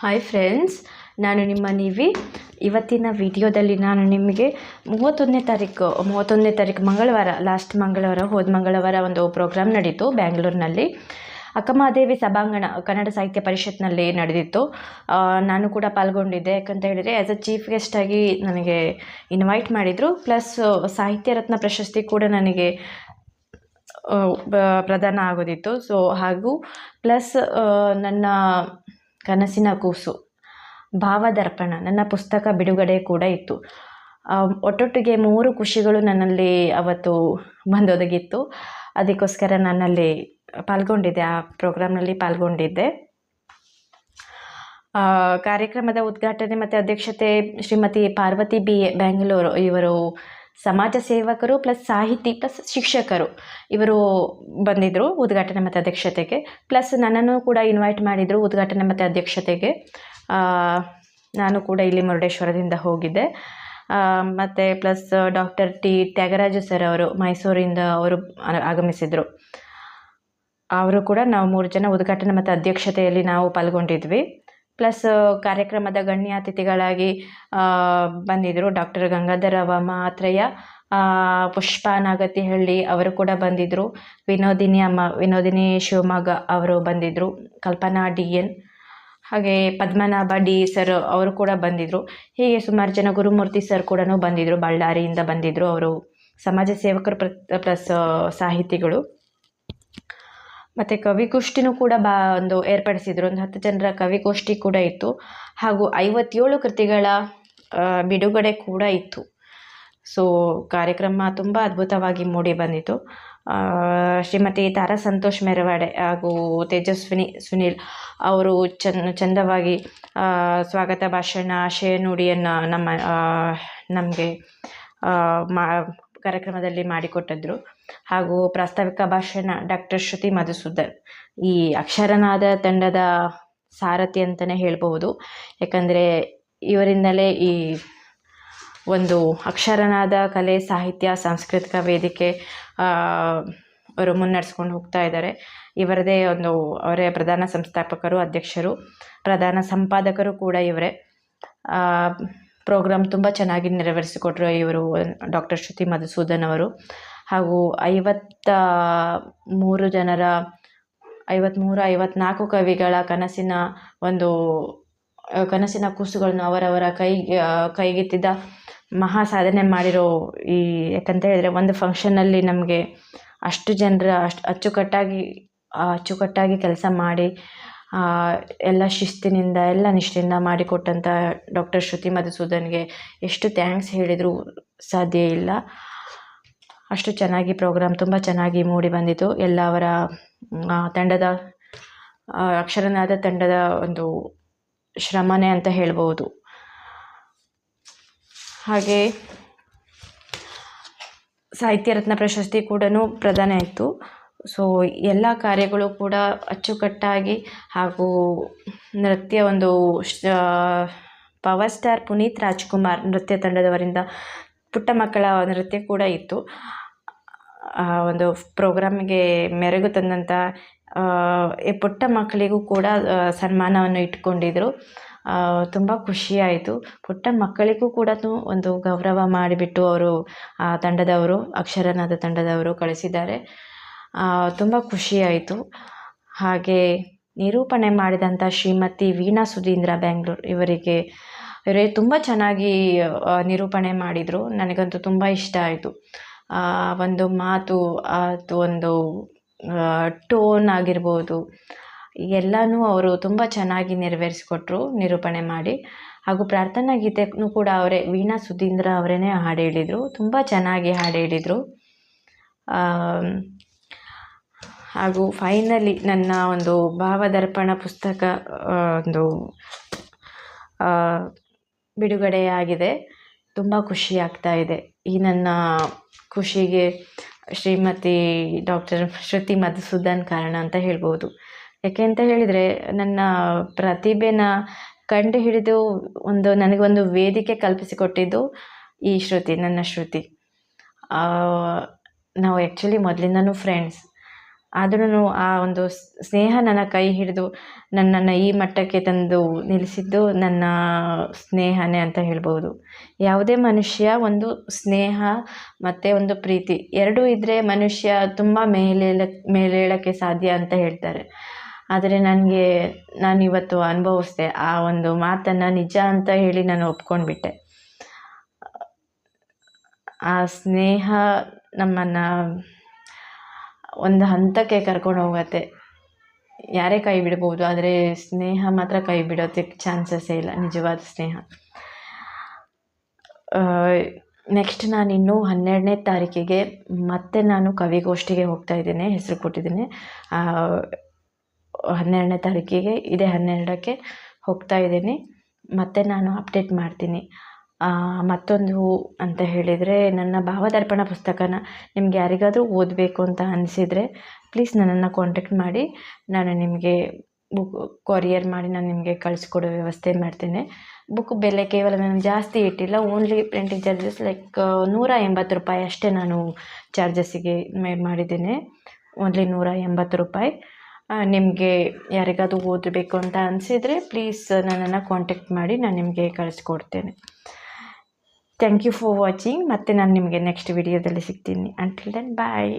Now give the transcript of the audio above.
Hi friends ನಾನು ನಿಮ್ಮ ನೀವಿ. ಇವತ್ತಿನ ವಿಡಿಯೋದಲ್ಲಿ ನಾನು ನಿಮಗೆ ಮೂವತ್ತೊಂದನೇ ತಾರೀಕು ಮೂವತ್ತೊಂದನೇ ತಾರೀಕು ಮಂಗಳವಾರ ಲಾಸ್ಟ್ ಮಂಗಳವಾರ, ಹೋದ ಮಂಗಳವಾರ ಒಂದು ಪ್ರೋಗ್ರಾಮ್ ನಡೀತು ಬ್ಯಾಂಗ್ಳೂರಿನಲ್ಲಿ. ಅಕ್ಕಮಹಾದೇವಿ ಸಭಾಂಗಣ, ಕನ್ನಡ ಸಾಹಿತ್ಯ ಪರಿಷತ್ನಲ್ಲಿ ನಡೆದಿತ್ತು. ನಾನು ಕೂಡ ಪಾಲ್ಗೊಂಡಿದ್ದೆ. ಯಾಕಂತ ಹೇಳಿದರೆ ಆ್ಯಸ್ ಅ ಚೀಫ್ ಗೆಸ್ಟಾಗಿ ನನಗೆ ಇನ್ವೈಟ್ ಮಾಡಿದರು. ಪ್ಲಸ್ ಸಾಹಿತ್ಯ ರತ್ನ ಪ್ರಶಸ್ತಿ ಕೂಡ ನನಗೆ ಪ್ರದಾನ ಆಗೋದಿತ್ತು. ಸೊ ಹಾಗೂ ಪ್ಲಸ್ ನನ್ನ ಕನಸಿನ ಕೂಸು. ಭಾವದರ್ಪಣ. ನನ್ನ ಪುಸ್ತಕ ಬಿಡುಗಡೆ ಕೂಡ ಇತ್ತು. ಒಟ್ಟೊಟ್ಟಿಗೆ ಮೂರು ಖುಷಿಗಳು ನನ್ನಲ್ಲಿ ಅವತ್ತು ಬಂದೊದಗಿತ್ತು. ಅದಕ್ಕೋಸ್ಕರ ನನ್ನಲ್ಲಿ ಪಾಲ್ಗೊಂಡಿದ್ದೆ. ಆ ಪ್ರೋಗ್ರಾಮ್ನಲ್ಲಿ ಪಾಲ್ಗೊಂಡಿದ್ದೆ. ಕಾರ್ಯಕ್ರಮದ ಉದ್ಘಾಟನೆ ಮತ್ತು ಅಧ್ಯಕ್ಷತೆ ಶ್ರೀಮತಿ ಪಾರ್ವತಿ ಬಿ ಬ್ಯಾಂಗ್ಳೂರು. ಇವರು ಸಮಾಜ ಸೇವಕರು ಪ್ಲಸ್ ಸಾಹಿತಿ ಪ್ಲಸ್ ಶಿಕ್ಷಕರು ಇವರು ಬಂದಿದ್ದರು ಉದ್ಘಾಟನೆ ಮತ್ತು ಅಧ್ಯಕ್ಷತೆಗೆ. ಪ್ಲಸ್ ನನ್ನನ್ನು ಕೂಡ ಇನ್ವೈಟ್ ಮಾಡಿದರು ಉದ್ಘಾಟನೆ ಮತ್ತು ಅಧ್ಯಕ್ಷತೆಗೆ. ನಾನು ಕೂಡ ಇಲ್ಲಿ ಮುರುಡೇಶ್ವರದಿಂದ ಹೋಗಿದ್ದೆ. ಮತ್ತು plus doctor T Thyagaraju sir ಅವರು ಮೈಸೂರಿಂದ ಅವರು ಆಗಮಿಸಿದರು. ಅವರು ಕೂಡ ನಾವು ಮೂರು ಜನ ಉದ್ಘಾಟನೆ ಮತ್ತು ಅಧ್ಯಕ್ಷತೆಯಲ್ಲಿ ನಾವು ಪಾಲ್ಗೊಂಡಿದ್ವಿ. ಪ್ಲಸ್ ಕಾರ್ಯಕ್ರಮದ ಗಣ್ಯ ಅತಿಥಿಗಳಾಗಿ ಬಂದಿದ್ದರು ಡಾಕ್ಟರ್ ಗಂಗಾಧರ ಮಾತ್ರಯ್ಯ ಪುಷ್ಪ ನಾಗತಿಹಳ್ಳಿ ಅವರು ಕೂಡ ಬಂದಿದ್ದರು ವಿನೋದಿನಿ ಅಮ್ಮ, ವಿನೋದಿನಿ ಶಿವಮೊಗ್ಗ ಅವರು ಬಂದಿದ್ದರು ಕಲ್ಪನಾ ಡಿ ಎನ್, ಹಾಗೆ ಪದ್ಮನಾಭ ಡಿ ಸರ್ ಅವರು ಕೂಡ ಬಂದಿದ್ದರು ಹೀಗೆ ಸುಮಾರು ಜನ ಗುರುಮೂರ್ತಿ ಸರ್ ಕೂಡ ಬಂದಿದ್ದರು ಬಳ್ಳಾರಿಯಿಂದ ಬಂದಿದ್ದರು ಅವರು. ಸಮಾಜ ಸೇವಕರು ಪ್ಲಸ್ ಸಾಹಿತಿಗಳು. ಮತ್ತು ಕವಿಗೋಷ್ಠಿನೂ ಕೂಡ ಬಾ ಒಂದು ಏರ್ಪಡಿಸಿದ್ರು. ಒಂದು ಹತ್ತು ಜನರ ಕವಿಗೋಷ್ಠಿ ಕೂಡ ಇತ್ತು. ಹಾಗೂ ಐವತ್ತೇಳು ಕೃತಿಗಳ ಬಿಡುಗಡೆ ಕೂಡ ಇತ್ತು. ಸೊ, ಕಾರ್ಯಕ್ರಮ ತುಂಬ ಅದ್ಭುತವಾಗಿ ಮೂಡಿ ಬಂದಿತ್ತು. ಶ್ರೀಮತಿ ತಾರಾ ಸಂತೋಷ್ ಮೆರವಾಡೆ ಹಾಗೂ ತೇಜಸ್ವಿನಿ ಸುನೀಲ್ ಅವರು ಚಂದ ಚಂದವಾಗಿ ಸ್ವಾಗತ ಭಾಷಣ, ಆಶಯ ನುಡಿಯನ್ನು ನಮ್ಮ ನಮಗೆ ಮಾ, ಕಾರ್ಯಕ್ರಮದಲ್ಲಿ ಮಾಡಿಕೊಟ್ಟಿದ್ರು. ಹಾಗೂ ಪ್ರಾಸ್ತಾವಿಕ ಭಾಷಣ ಡಾಕ್ಟರ್ ಶ್ರುತಿ ಮಧುಸೂದನ್. ಈ ಅಕ್ಷರನಾದ ತಂಡದ ಸಾರಥಿ ಅಂತಲೇ ಹೇಳಬಹುದು. ಯಾಕಂದರೆ ಇವರಿಂದಲೇ ಈ ಒಂದು ಅಕ್ಷರನಾದ ಕಲೆ, ಸಾಹಿತ್ಯ, ಸಾಂಸ್ಕೃತಿಕ ವೇದಿಕೆ ಅವರು ಮುನ್ನಡೆಸ್ಕೊಂಡು ಹೋಗ್ತಾ ಇದ್ದಾರೆ. ಇವರದೇ ಒಂದು ಅವರೇ ಪ್ರಧಾನ ಸಂಸ್ಥಾಪಕರು, ಅಧ್ಯಕ್ಷರು, ಪ್ರಧಾನ ಸಂಪಾದಕರು ಕೂಡ ಇವರೇ. ಪ್ರೋಗ್ರಾಮ್ ತುಂಬ ಚೆನ್ನಾಗಿ ನೆರವೇರಿಸಿಕೊಟ್ರು ಇವರು ಡಾಕ್ಟರ್ ಶ್ರುತಿ ಮಧುಸೂದನ್ ಅವರು. ಹಾಗೂ ಐವತ್ತ ಮೂರು ಜನರ ಐವತ್ತ್ಮೂರು ಐವತ್ನಾಲ್ಕು ಕವಿಗಳ ಕನಸಿನ ಒಂದು ಕನಸಿನ ಕೂಸುಗಳನ್ನು ಅವರವರ ಕೈ ಕೈಗೆತ್ತಿದ ಮಹಾ ಸಾಧನೆ ಮಾಡಿರೋ ಈ ಯಾಕಂತ ಹೇಳಿದರೆ ಒಂದು ಫಂಕ್ಷನ್ನಲ್ಲಿ ನಮಗೆ ಅಷ್ಟು ಜನರ ಅಷ್ಟು ಅಚ್ಚುಕಟ್ಟಾಗಿ ಅಚ್ಚುಕಟ್ಟಾಗಿ ಕೆಲಸ ಮಾಡಿ ಎಲ್ಲ ಶಿಸ್ತಿನಿಂದ, ಎಲ್ಲ ನಿಷ್ಠೆಯಿಂದ ಮಾಡಿಕೊಟ್ಟಂಥ ಡಾಕ್ಟರ್ ಶ್ರುತಿ ಮಧುಸೂದನ್ಗೆ ಎಷ್ಟು ಥ್ಯಾಂಕ್ಸ್ ಹೇಳಿದರೂ ಸಾಧ್ಯ ಇಲ್ಲ. ಅಷ್ಟು ಚೆನ್ನಾಗಿ ಪ್ರೋಗ್ರಾಮ್ ತುಂಬ ಚೆನ್ನಾಗಿ ಮೂಡಿ ಬಂದಿತು ಎಲ್ಲ ಅವರ ತಂಡದ ಅಕ್ಷರನಾದ ತಂಡದ ಒಂದು ಶ್ರಮನೇ ಅಂತ ಹೇಳ್ಬೋದು. ಹಾಗೆ ಸಾಹಿತ್ಯ ರತ್ನ ಪ್ರಶಸ್ತಿ ಕೂಡ ಪ್ರದಾನ ಆಯಿತು ಸೊ ಎಲ್ಲ ಕಾರ್ಯಗಳು ಕೂಡ ಅಚ್ಚುಕಟ್ಟಾಗಿ ಹಾಗೂ ನೃತ್ಯ ಒಂದು ಪವರ್ ಸ್ಟಾರ್ ಪುನೀತ್ ರಾಜ್ಕುಮಾರ್ ನೃತ್ಯ ತಂಡದವರಿಂದ ಪುಟ್ಟ ಮಕ್ಕಳ ನೃತ್ಯ ಕೂಡ ಇತ್ತು. ಒಂದು ಪ್ರೋಗ್ರಾಮ್ಗೆ ಮೆರಗು ತಂದಂಥ ಪುಟ್ಟ ಮಕ್ಕಳಿಗೂ ಕೂಡ ಸನ್ಮಾನವನ್ನು ಇಟ್ಕೊಂಡಿದ್ರು. ತುಂಬ ಖುಷಿಯಾಯಿತು. ಪುಟ್ಟ ಮಕ್ಕಳಿಗೂ ಕೂಡ ಒಂದು ಗೌರವ ಮಾಡಿಬಿಟ್ಟು ಅವರು, ಆ, ತಂಡದವರು, ಅಕ್ಷರನಾದ ತಂಡದವರು ಕಳಿಸಿದ್ದಾರೆ. ತುಂಬ ಖುಷಿಯಾಯಿತು. ಹಾಗೆ ನಿರೂಪಣೆ ಮಾಡಿದಂಥ ಶ್ರೀಮತಿ ವೀಣಾ ಸುಧೀಂದ್ರ ಬ್ಯಾಂಗ್ಳೂರ್ ಇವರಿಗೆ ಇವರೇ ತುಂಬ ಚೆನ್ನಾಗಿ ನಿರೂಪಣೆ ಮಾಡಿದರು. ನನಗಂತೂ ತುಂಬ ಇಷ್ಟ ಆಯಿತು. ಒಂದು ಮಾತು ಅದು ಒಂದು ಟೋನ್ ಆಗಿರ್ಬೋದು, ಎಲ್ಲನೂ ಅವರು ತುಂಬ ಚೆನ್ನಾಗಿ ನೆರವೇರಿಸಿಕೊಟ್ರು ನಿರೂಪಣೆ ಮಾಡಿ. ಹಾಗೂ ಪ್ರಾರ್ಥನಾ ಗೀತೆನೂ ಕೂಡ ಅವರೇ, ವೀಣಾ ಸುಧೀಂದ್ರ ಅವರೇ ಹಾಡು ಹೇಳಿದರು. ತುಂಬ ಚೆನ್ನಾಗಿ ಹಾಡು ಹೇಳಿದರು. ಹಾಗೂ ಫೈನಲಿ ನನ್ನ ಒಂದು ಭಾವದರ್ಪಣ ಪುಸ್ತಕ ಒಂದು ಬಿಡುಗಡೆಯಾಗಿದೆ. ತುಂಬ ಖುಷಿ ಆಗ್ತಾ ಇದೆ. ಈ ನನ್ನ ಖುಷಿಗೆ ಶ್ರೀಮತಿ ಡಾಕ್ಟರ್ ಶ್ರುತಿ ಮಧುಸೂದನ್ ಕಾರಣ ಅಂತ ಹೇಳ್ಬೋದು. ಯಾಕೆ ಅಂತ ಹೇಳಿದರೆ, ನನ್ನ ಪ್ರತಿಭೆನ ಕಂಡು ಹಿಡಿದು ಒಂದು ನನಗೊಂದು ವೇದಿಕೆ ಕಲ್ಪಿಸಿಕೊಟ್ಟಿದ್ದು ಈ ಶ್ರುತಿ, ನನ್ನ ಶ್ರುತಿ. ನಾವು ಆ್ಯಕ್ಚುಲಿ ಮೊದಲಿಂದನೂ ಫ್ರೆಂಡ್ಸ್ ಆದ್ರೂ ಆ ಒಂದು ಸ್ನೇಹ ನನ್ನ ಕೈ ಹಿಡಿದು ನನ್ನನ್ನು ಈ ಮಟ್ಟಕ್ಕೆ ತಂದು ನಿಲ್ಲಿಸಿದ್ದು ನನ್ನ ಸ್ನೇಹನೇ ಅಂತ ಹೇಳ್ಬೋದು. ಯಾವುದೇ ಮನುಷ್ಯ ಒಂದು ಸ್ನೇಹ ಮತ್ತು ಒಂದು ಪ್ರೀತಿ ಎರಡೂ ಇದ್ದರೆ ಮನುಷ್ಯ ತುಂಬ ಮೇಲೇಳ ಮೇಲೇಳಕ್ಕೆ ಸಾಧ್ಯ ಅಂತ ಹೇಳ್ತಾರೆ. ಆದರೆ ನನಗೆ ನಾನು ಇವತ್ತು ಅನುಭವಿಸ್ದೆ ಆ ಒಂದು ಮಾತನ್ನು ನಿಜ ಅಂತ ಹೇಳಿ ನಾನು ಒಪ್ಕೊಂಡ್ಬಿಟ್ಟೆ. ಆ ಸ್ನೇಹ ನಮ್ಮನ್ನು ಒಂದು ಹಂತಕ್ಕೆ ಕರ್ಕೊಂಡು ಹೋಗುತ್ತೆ. ಯಾರೇ ಕೈ ಬಿಡ್ಬೋದು, ಆದರೆ ಸ್ನೇಹ ಮಾತ್ರ ಕೈ ಬಿಡೋದಕ್ಕೆ ಚಾನ್ಸಸ್ಸೇ ಇಲ್ಲ, ನಿಜವಾದ ಸ್ನೇಹ. ನೆಕ್ಸ್ಟ್ ನಾನು ಇನ್ನೂ ಹನ್ನೆರಡನೇ ತಾರೀಕಿಗೆ ಮತ್ತೆ ನಾನು ಕವಿಗೋಷ್ಠಿಗೆ ಹೋಗ್ತಾ ಇದ್ದೇನೆ, ಹೆಸರು ಕೊಟ್ಟಿದ್ದೀನಿ. ಹನ್ನೆರಡನೇ ತಾರೀಕಿಗೆ, ಇದೇ ಹನ್ನೆರಡಕ್ಕೆ ಹೋಗ್ತಾ ಇದ್ದೀನಿ. ಮತ್ತೆ ನಾನು ಅಪ್ಡೇಟ್ ಮಾಡ್ತೀನಿ. ಮತ್ತೊಂದು ಅಂತ ಹೇಳಿದರೆ, ನನ್ನ ಭಾವದರ್ಪಣ ಪುಸ್ತಕನ ನಿಮ್ಗೆ ಯಾರಿಗಾದರೂ ಓದಬೇಕು ಅಂತ ಅನಿಸಿದರೆ ಪ್ಲೀಸ್ ನನ್ನನ್ನು ಕಾಂಟ್ಯಾಕ್ಟ್ ಮಾಡಿ. ನಾನು ನಿಮಗೆ ಬುಕ್ ಕೊರಿಯರ್ ಮಾಡಿ ನಾನು ನಿಮಗೆ ಕಳಿಸ್ಕೊಡೋ ವ್ಯವಸ್ಥೆ ಮಾಡ್ತೇನೆ. ಬುಕ್ ಬೆಲೆ ಕೇವಲ ನಾನು ಜಾಸ್ತಿ ಇಟ್ಟಿಲ್ಲ ಓನ್ಲಿ ಪ್ರಿಂಟಿಂಗ್ ಚಾರ್ಜಸ್ ಲೈಕ್ ನೂರ ಎಂಬತ್ತು ರೂಪಾಯಿ ಅಷ್ಟೇ ನಾನು ಚಾರ್ಜಸ್ಸಿಗೆ ಮೇ, ಮಾಡಿದ್ದೇನೆ. ಓನ್ಲಿ ನೂರ ಎಂಬತ್ತು ರೂಪಾಯಿ. ನಿಮಗೆ ಯಾರಿಗಾದರೂ ಓದಬೇಕು ಅಂತ ಅನಿಸಿದರೆ ಪ್ಲೀಸ್ ನನ್ನನ್ನು ಕಾಂಟ್ಯಾಕ್ಟ್ ಮಾಡಿ, ನಾನು ನಿಮಗೆ ಕಳಿಸ್ಕೊಡ್ತೇನೆ. ಥ್ಯಾಂಕ್ ಯು ಫಾರ್ ವಾಚಿಂಗ್ ಮತ್ತೆ ನಾನು ನಿಮಗೆ ನೆಕ್ಸ್ಟ್ ವಿಡಿಯೋದಲ್ಲಿ ಸಿಗ್ತೀನಿ. Until then bye